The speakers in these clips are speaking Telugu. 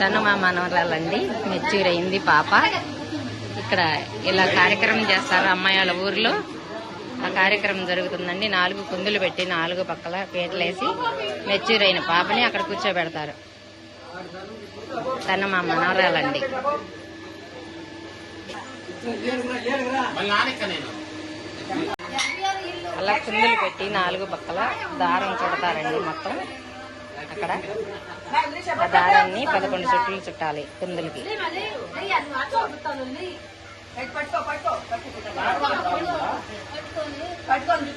తను మా మనవరాలండి. మెచ్యూర్ అయింది పాప. ఇక్కడ ఇలా కార్యక్రమం చేస్తారు అమ్మాయి వాళ్ళ ఊర్లో. ఆ కార్యక్రమం జరుగుతుందండి. నాలుగు కుందులు పెట్టి నాలుగు పక్కల పీటలేసి మెచ్యూర్ అయిన పాపని అక్కడ కూర్చోబెడతారు. తను మా మనవరాలండి. అలా కుందులు పెట్టి నాలుగు పక్కల దారం చుడతారండి మొత్తం. అక్కడ ఆ దారాన్ని పదకొండు చుట్లు చుట్టాలి కుందులకి. పట్టుకొని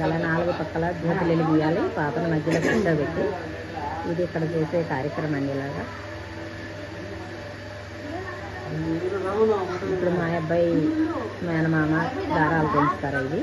గల నాలుగు పక్కల జ్యోతులు వెలిగియాలి పాపను మధ్యలో కూర్చోబెట్టి ఇది ఇక్కడ చేసే కార్యక్రమం అండి ఇలాగా. ఇప్పుడు మా అబ్బాయి మేనమామ దారాలు పెంచుతారు ఇది.